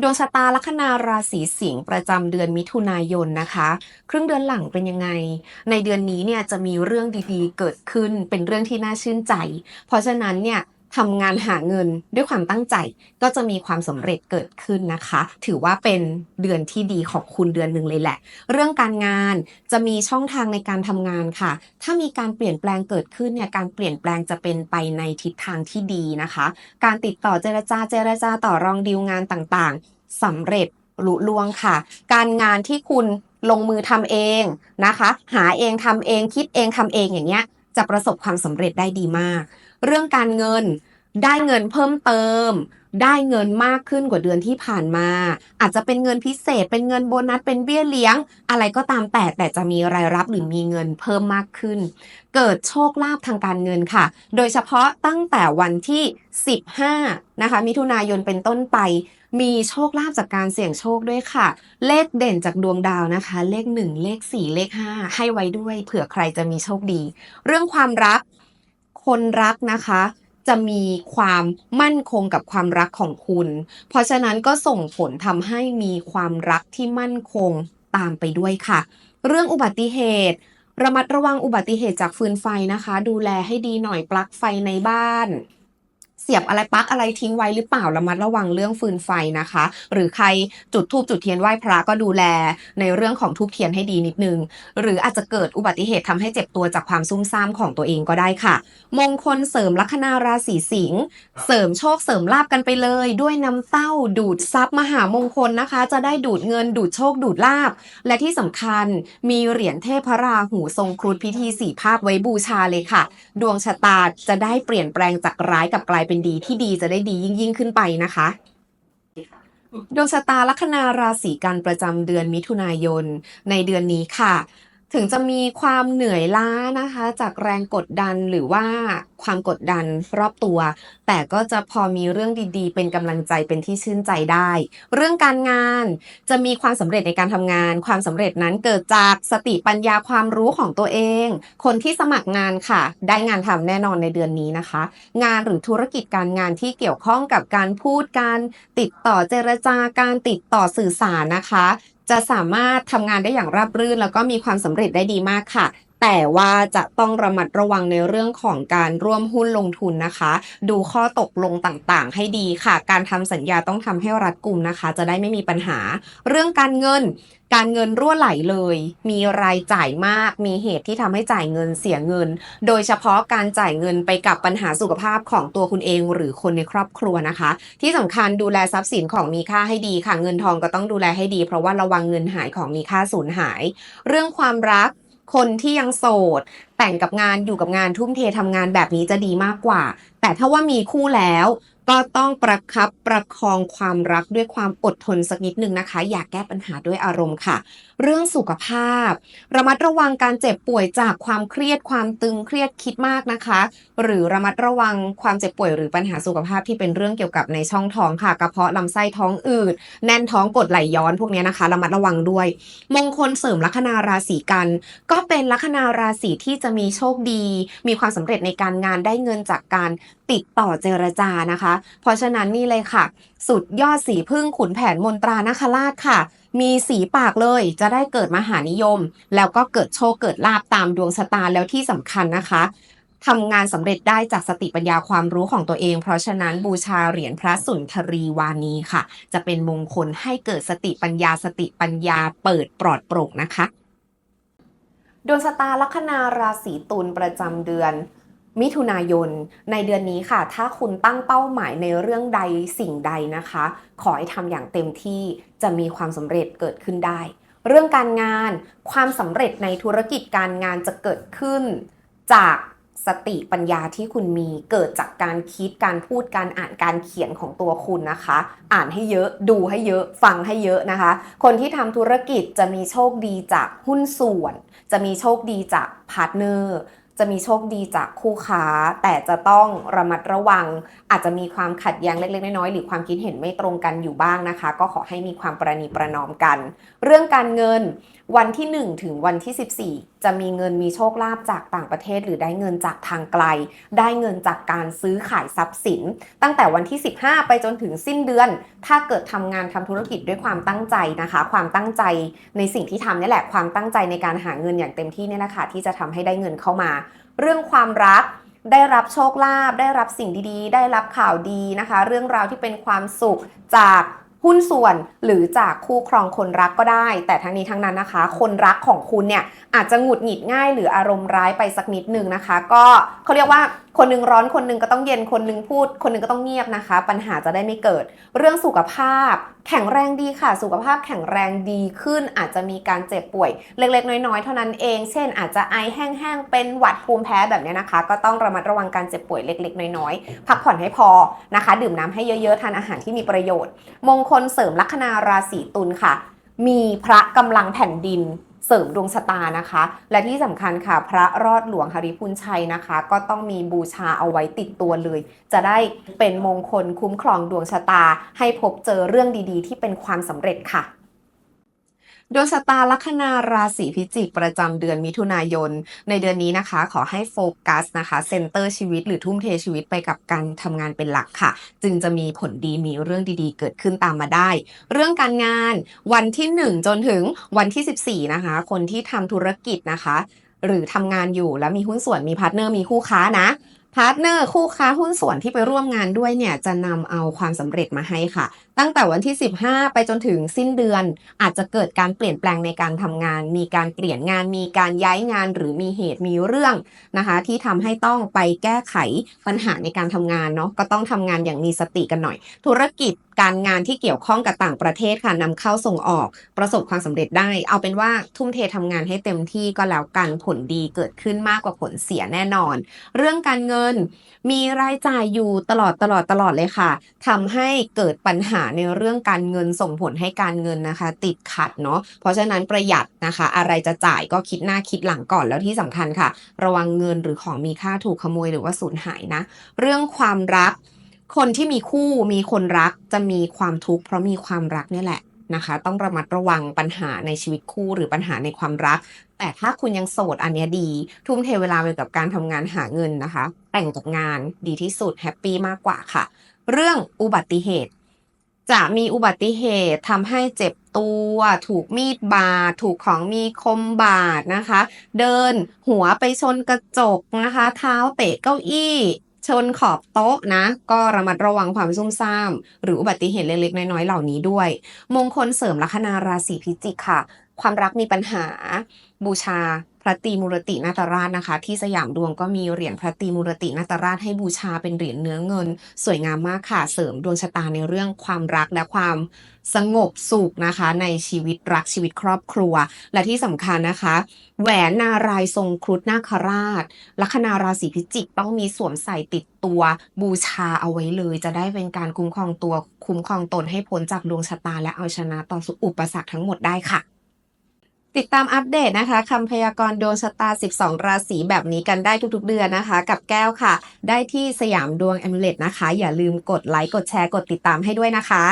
ดวงชะตาลัคนาราศีสิงห์ประจำเดือนมิถุนายนนะคะ ครึ่งเดือนหลังเป็นยังไง ในเดือนนี้เนี่ยจะมีเรื่องดีๆเกิดขึ้นเป็นเรื่องที่น่าชื่นใจ เพราะฉะนั้นเนี่ย ทำงานหาเงินด้วยความตั้งใจก็จะมีความสำเร็จเกิดขึ้นนะคะ ถือว่าเป็นเดือนที่ดีของคุณเดือนหนึ่งเลยแหละ เรื่องการงานจะมีช่องทางในการทำงานค่ะ ถ้ามีการเปลี่ยนแปลงเกิดขึ้นเนี่ยการเปลี่ยนแปลงจะเป็นไปในทิศทางที่ดีนะคะ การติดต่อเจรจาเจรจาต่อรองดีลงานต่างๆสำเร็จลุล่วงค่ะ การงานที่คุณลงมือทำเองนะคะ หาเองทำเองคิดเองทำเองอย่างเงี้ยจะประสบความสำเร็จได้ดีมาก เรื่องการเงินได้เงินเพิ่มเติม ได้เงินมากขึ้นกว่าเดือนที่ผ่านมา อาจจะเป็นเงินพิเศษ เป็นเงินโบนัสเป็นเบี้ยเลี้ยง อะไรก็ตามแต่แต่จะมีรายรับหรือมีเงินเพิ่มมากขึ้น เกิดโชคลาภทางการเงินค่ะ โดยเฉพาะตั้งแต่วันที่ 15 นะคะ มิถุนายนเป็นต้นไป มีโชคลาภจากการเสี่ยงโชคด้วยค่ะ เลขเด่นจากดวงดาวนะคะ เลข 1 เลข 4 เลข 5 ให้ไว้ด้วย เผื่อใครจะมีโชคดี เรื่องความรัก คนรักนะคะ จะมีความมั่นคงกับความรักของคุณ เพราะฉะนั้นก็ส่งผลทำให้มีความรักที่มั่นคงตามไปด้วยค่ะ เรื่องอุบัติเหตุ ระมัดระวังอุบัติเหตุจากฟืนไฟนะคะ ดูแลให้ดีหน่อยปลั๊กไฟในบ้าน สียบอะไรปลั๊กอะไรทิ้งไว้หรือเปล่าระมัดระวังเรื่องฟืนไฟนะคะ หรือใครจุดธูปจุดเทียนไหว้พระก็ดูแลในเรื่องของธูปเทียนให้ดีนิดนึง หรืออาจจะเกิดอุบัติเหตุทำให้เจ็บตัวจากความซุ่มซ่ามของตัวเองก็ได้ค่ะ มงคลเสริมลัคนาราศีสิงห์เสริมโชคเสริมลาบกันไปเลย ด้วยน้ำเต้าดูดซับมหามงคลนะคะ จะได้ดูดเงินดูดโชคดูดลาบ และที่สำคัญมีเหรียญเทพพระราหูทรงครุฑพิธีสี่ภาพไว้บูชาเลยค่ะ ดวงชะตาจะได้เปลี่ยนแปลงจากร้ายกับกลายเป็นดีที่ดีจะได้ดียิ่งยิ่งขึ้นไปนะคะดวงชะตาลัคนาราศีกันประจำเดือนมิถุนายน ในเดือนนี้ค่ะ ถึงจะมีความเหนื่อยล้านะคะ จากแรงกดดันหรือว่าความกดดันรอบตัว แต่ก็จะพอมีเรื่องดีๆ เป็นกำลังใจเป็นที่ชื่นใจได้ เรื่องการงานจะมีความสำเร็จในการทำงาน ความสำเร็จนั้นเกิดจากสติปัญญาความรู้ของตัวเอง คนที่สมัครงานค่ะ ได้งานทำแน่นอนในเดือนนี้นะคะ งานหรือธุรกิจการงานที่เกี่ยวข้องกับการพูดการติดต่อเจรจาการติดต่อสื่อสารนะคะ จะสามารถทำงานได้อย่างราบรื่น แล้วก็มีความสำเร็จได้ดีมากค่ะ แต่ว่าจะต้องระมัดระวังในเรื่องของการร่วมหุ้นลงทุนนะคะ ดูข้อตกลงต่างๆ ให้ดีค่ะ การทำสัญญาต้องทำให้รัดกุมนะคะ จะได้ไม่มีปัญหา เรื่องการเงินการเงินรั่วไหลเลย มีรายจ่ายมาก มีเหตุที่ทำให้จ่ายเงินเสียเงิน โดยเฉพาะการจ่ายเงินไปกับปัญหาสุขภาพของตัวคุณเองหรือคนในครอบครัวนะคะ ที่สำคัญดูแลทรัพย์สินของมีค่าให้ดีค่ะ เงินทองก็ต้องดูแลให้ดี เพราะว่าระวังเงินหายของมีค่าสูญหาย เรื่องความรัก คนที่ยังโสด แต่งกับงานอยู่กับงานทุ่มเททำงานแบบนี้จะดีมากกว่า แต่ถ้าว่ามีคู่แล้ว ก็ต้องประคับประคองความรักด้วยความอดทนสักนิดหนึ่งนะคะ อย่าแก้ปัญหาด้วยอารมณ์ค่ะ เรื่องสุขภาพ ระมัดระวังการเจ็บป่วยจากความเครียดความตึงเครียดคิดมากนะคะ หรือระมัดระวังความเจ็บป่วยหรือปัญหาสุขภาพที่เป็นเรื่องเกี่ยวกับในช่องท้องค่ะกระเพาะลำไส้ท้องอืดแน่นท้องกดไหลย้อนพวกนี้นะคะ ระมัดระวังด้วย มงคลเสริมลัคนาราศีกัน ก็เป็นลัคนาราศีที่จะมีโชคดี มีความสำเร็จในการงานได้เงินจากการ ติดต่อเจรจานะคะ เพราะฉะนั้นนี่เลยค่ะ สุดยอดสีพึ่งขุนแผนมนตรานาคราชค่ะ มีสีปากเลยจะได้เกิดมหานิยม แล้วก็เกิดโชคเกิดลาบตามดวงชะตาแล้วที่สำคัญนะคะทำงานสำเร็จได้จากสติปัญญาความรู้ของตัวเอง เพราะฉะนั้นบูชาเหรียญพระสุนทรีวานีค่ะ จะเป็นมงคลให้เกิดสติปัญญาสติปัญญาเปิดปลอดโปร่งนะคะดวงชะตาลัคนาราศีตุลประจำเดือน มิถุนายน ในเดือนนี้ค่ะ ถ้าคุณตั้งเป้าหมายในเรื่องใดสิ่งใดนะคะ ขอให้ทำอย่างเต็มที่จะมีความสำเร็จเกิดขึ้นได้ เรื่องการงานความสำเร็จในธุรกิจการงานจะเกิดขึ้น จากสติปัญญาที่คุณมีเกิดจากการคิดการพูดการอ่านการเขียนของตัวคุณนะคะ อ่านให้เยอะดูให้เยอะฟังให้เยอะนะคะ คนที่ทำธุรกิจจะมีโชคดีจากหุ้นส่วน จะมีโชคดีจากพาร์ทเนอร์ จะมีโชคดีจากคู่ค้า แต่จะต้องระมัดระวัง อาจจะมีความขัดแย้งเล็กๆน้อยๆหรือความคิดเห็นไม่ตรงกันอยู่บ้างนะคะ ก็ขอให้มีความประนีประนอมกัน เรื่องการเงินวันที่ 1 ถึงวันที่ 14 จะมีเงินมีโชคลาภจากต่างประเทศ หรือได้เงินจากทางไกล ได้เงินจากการซื้อขายทรัพย์สิน ตั้งแต่วันที่ 15 ไปจนถึงสิ้นเดือน ถ้าเกิดทำงานทำธุรกิจด้วยความตั้งใจนะคะ ความตั้งใจในสิ่งที่ทำนี่แหละความตั้งใจในการหาเงินอย่างเต็มที่เนี่ยแหละค่ะที่จะทำให้ได้เงินเข้ามาเรื่องความรักได้รับโชคลาภได้รับสิ่งดีๆ ได้รับข่าวดีนะคะ เรื่องราวที่เป็นความสุขจาก หุ้นส่วนหรือจากคู่ครองคนรักก็ได้ แต่ทั้งนี้ทั้งนั้นนะคะ คนรักของคุณเนี่ยอาจจะหงุดหงิดง่ายหรืออารมณ์ร้ายไปสักนิดนึงนะคะ ก็เขาเรียกว่าคนหนึงร้อนคนหนึงก็ต้องเย็นคนหนึงพูด คนหนึงก็ต้องเงียบนะคะ ปัญหาจะได้ไม่เกิด เรื่องสุขภาพ แข็งแรงดีค่ะ สุขภาพแข็งแรงดีขึ้น อาจจะมีการเจ็บป่วย เล็กๆ น้อยๆ เท่านั้นเอง เช่น อาจจะไอแห้งๆเป็นหวัดภูมิแพ้แบบเนี้ยนะคะ ก็ต้องระมัดระวังการเจ็บป่วยเล็ก ๆ น้อยๆ พักผ่อนให้พอนะคะ ดื่มน้ำให้เยอะๆทานอาหารที่มีประโยชน์ มงคนเสริมลัคนาราศีตุลค่ะ มีพระกำลังแผ่นดินเสริมดวงชะตานะคะ และที่สำคัญค่ะ พระรอดหลวงหริพุนชัยนะคะ ก็ต้องมีบูชาเอาไว้ติดตัวเลย จะได้เป็นมงคลคุ้มครองดวงชะตา ให้พบเจอเรื่องดีๆ ที่เป็นความสำเร็จค่ะ ดวงชะตาลัคนาราศีพิจิกประจำเดือนมิถุนายน ในเดือนนี้นะคะ ขอให้โฟกัสนะคะเซนเตอร์ชีวิตหรือทุ่มเทชีวิตไปกับการทำงานเป็นหลักค่ะ จึงจะมีผลดีมีเรื่องดีๆ เกิดขึ้นตามมาได้ เรื่องการงานวันที่ 1 จนถึงวันที่ 14 นะคะ คนที่ทำธุรกิจนะคะ หรือทำงานอยู่แล้วมีหุ้นส่วนมีพาร์ทเนอร์มีคู่ค้านะ พาร์ทเนอร์คู่ค้าหุ้นส่วนที่ไปร่วมงานด้วยเนี่ยจะนำเอาความสำเร็จมาให้ค่ะ ตั้งแต่วันที่ 15 ไปจนถึงสิ้นเดือน อาจจะเกิดการเปลี่ยนแปลงในการทำงาน มีการเปลี่ยนงาน มีการย้ายงาน หรือมีเหตุมีเรื่องนะคะ ที่ทำให้ต้องไปแก้ไขปัญหาในการทำงานเนาะก็ต้องทำงานอย่างมีสติกันหน่อย ธุรกิจการงานที่เกี่ยวข้องกับต่างประเทศค่ะนำเข้าส่งออกประสบความสำเร็จได้ เอาเป็นว่าทุ่มเททำงานให้เต็มที่ก็แล้วกันผลดีเกิดขึ้นมากกว่าผลเสียแน่นอน เรื่องการเงินมีรายจ่ายอยู่ตลอดตลอดตลอดเลยค่ะทำให้เกิดปัญหาในเรื่องการเงินส่งผลให้การเงินนะคะ ติดขัดเนาะเพราะฉะนั้นประหยัดนะคะ อะไรจะจ่ายก็คิดหน้าคิดหลังก่อนแล้วที่สำคัญค่ะ ระวังเงินหรือของมีค่าถูกขโมยหรือว่าสูญหายนะ เรื่องความรักคนที่มีคู่มีคนรักจะมีความทุกข์เพราะมีความรักนี่แหละ นะคะ ต้องระมัดระวังปัญหาในชีวิตคู่หรือปัญหาในความรัก แต่ถ้าคุณยังโสดอันนี้ดี ทุ่มเทเวลาไปกับการทำงานหาเงินนะคะ แต่งกับงานดีที่สุดแฮปปี้มากกว่าค่ะ เรื่องอุบัติเหตุ จะมีอุบัติเหตุทำให้เจ็บตัว ถูกมีดบาดถูกของมีคมบาดนะคะ เดินหัวไปชนกระจกนะคะ เท้าเตะเก้าอี้ ชนขอบโต๊ะนะ ก็ระมัดระวังความซุ่มซ่าม หรืออุบัติเหตุเล็กๆ น้อยๆ เหล่านี้ด้วย มงคลเสริมลัคนาราศีพิจิกค่ะ ความรักมีปัญหา บูชา ระตรีมูรตินาตราชนะคะ ที่สยามดวงก็มีเหรียญพระตรีมูรตินาตราชให้บูชาเป็นเหรียญเนื้อเงิน สวยงามมากค่ะเสริมดวงชะตาในเรื่องความรักและความสงบสุขนะคะ ในชีวิตรักชีวิตครอบครัว และที่สำคัญนะคะ แหวนนารายทรงครุฑนาคราช ลัคนาราศีพิจิกต้องมีสวมใส่ติดตัวบูชาเอาไว้เลย จะได้เป็นการคุ้มครองตัวคุ้มครองตนให้พ้นจากดวงชะตาและเอาชนะต่ออุปสรรคทั้งหมดได้ค่ะ ติดตามอัปเดตนะคะคำพยากรณ์ดวงชะตา 12 ราศีแบบนี้กันได้ทุกๆเดือนนะคะ กับแก้วค่ะ ได้ที่สยามดวงแอมเลตนะคะ อย่าลืมกดไลค์กดแชร์กดติดตามให้ด้วยนะคะ